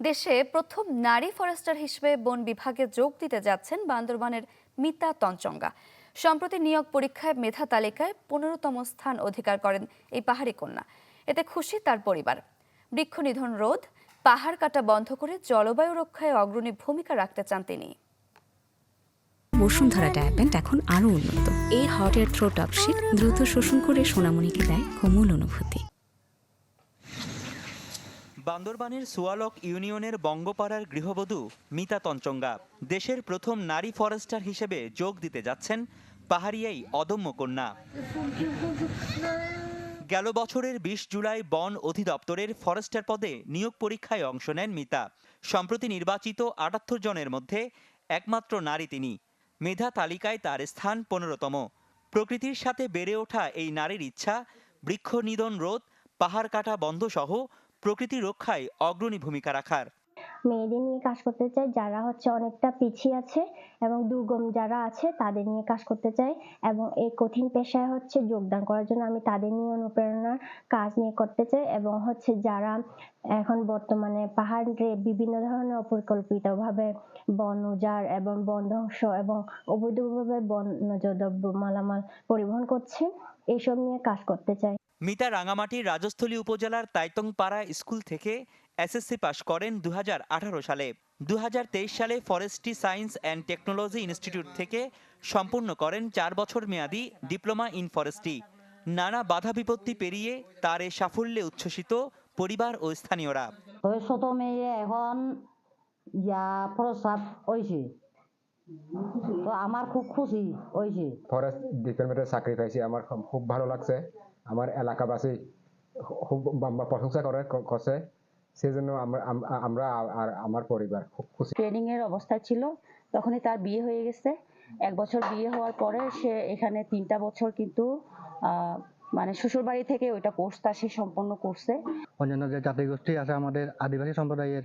দেশে প্রথম নারী ফরেস্টার হিসেবে বন বিভাগে যোগ দিতে যাচ্ছেন বান্দরবানের মিতা তঞ্চঙ্গা। সম্প্রতি নিয়োগ পরীক্ষায় মেধা তালিকায় পনেরোতম স্থান অধিকার করেন এই পাহাড়ি কন্যা। এতে খুশি তার পরিবার। বৃক্ষ নিধন রোধ, পাহাড় কাটা বন্ধ করে জলবায়ু রক্ষায় অগ্রণী ভূমিকা রাখতে চান তিনি। বসুন্ধরা ডায়াপেন্ট এখন আরও উন্নত। এই হট এয়ার থ্রো টপশিট দ্রুত শোষণ করে সোনামণিকে দেয় কোমল অনুভূতি। বান্দরবানের সুয়ালক ইউনিয়নের বঙ্গপাড়ার গৃহবধূ মিতা তঞ্চঙ্গা। দেশের প্রথম নারী ফরেস্টার হিসেবে যোগ দিতে যাচ্ছেন পাহাড়িয়াই অদম্য কন্যা। গেল বছরের বিশ জুলাই বন অধিদপ্তরের ফরেস্টার পদে নিয়োগ পরীক্ষায় অংশ নেন মিতা। সম্প্রতি নির্বাচিত আটাত্তর জনের মধ্যে একমাত্র নারী তিনি। মেধা তালিকায় তার স্থান পনেরোতম। প্রকৃতির সাথে বেড়ে ওঠা এই নারীর ইচ্ছা বৃক্ষ নিধন রোধ পাহাড় কাটা বন্ধ সহ প্রকৃতি রক্ষায় অগ্রণী ভূমিকা রাখার। মেয়েদের নিয়ে কাজ করতে চাই যারা হচ্ছে অনেকটা পিছিয়ে আছে এবং দুর্গম যারা আছে তাদের নিয়ে কাজ করতে চাই এবং এই কঠিন পেশায় হচ্ছে যোগদান করার জন্য আমি তাদের নিয়ে অনুপ্রেরণার কাজ নিয়ে করতে চাই এবং হচ্ছে যারা এখন বর্তমানে পাহাড়ে বিভিন্ন ধরনের অপরিকল্পিতভাবে বন উজাড় এবং বন ধ্বংস এবং অবৈধভাবে বন্যজ দ্রব্য মালামাল পরিবহন করছে এইসব নিয়ে কাজ করতে চাই। মিতা রাঙামাটির রাজস্থলী উপজেলার তাইতংপাড়া স্কুল থেকে এসএসসি পাশ করেন দু সালে। দু সালে forestry science and technology institute থেকে সম্পূর্ণ করেন চার বছর মেয়াদী ডিপ্লোমা ইন ফরেস্ট্রি। নানা বাধা বিপত্তি পেরিয়ে তার এ সাফল্যে উচ্ছ্বসিত পরিবার ও স্থানীয়রা। ওই ছোট মেয়ে এখন ইয়া প্রস্রাব হয়েছে তো আমার খুব খুশি হয়েছে ফরেস্ট ডিপার্টমেন্টে চাকরি পাইছি আমার খুব- খুব ভালো লাগছে। আমার এলাকাবাসী খুব প্রশংসা করে ক- করছে। সেই জন্য আমরা আর আমার পরিবার খুব খুশি। ট্রেনিং এর অবস্থায় ছিল তখনই তার বিয়ে হয়ে গেছে। এক বছর বিয়ে হওয়ার পরে সে এখানে তিনটা বছর কিন্তু আহ, মানে শ্বশুরবাড়ি থেকে ওইটা কোর্সটা সে সম্পন্ন করছে। অন্যান্য যে জাতিগোষ্ঠী আছে আমাদের আদিবাসী সম্প্রদায়ের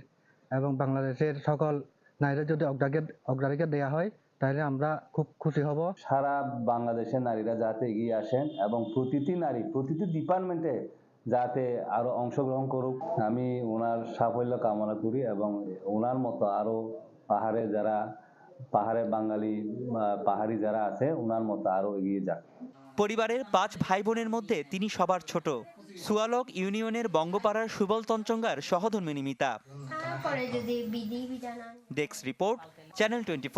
এবং বাংলাদেশের সকল নারীদের যদি অগ্রাধিকার অগ্রাধিকার দেওয়া হয় তাহলে আমরা খুব খুশি হব। সারা বাংলাদেশের নারীরা যাতে এগিয়ে আসেন এবং প্রতিটি নারী প্রতিটি ডিপার্টমেন্টে যাতে আরও অংশগ্রহণ করুক। আমি ওনার সাফল্য কামনা করি এবং ওনার মতো আরও পাহাড়ে যারা পাহাড়ে বাঙালি বা পাহাড়ি যারা আছে ওনার মতো আরও এগিয়ে যাক। পরিবারের পাঁচ ভাই বোনের মধ্যে তিনি সবার ছোট। সুয়ালক ইউনিয়নের বঙ্গপাড়ার সুবল তঞ্চঙ্গার সহধর্মিনী মিতা। তারপরে যদি বিধি বিধান ডেস্ক রিপোর্ট চ্যানেল টোয়েন্টি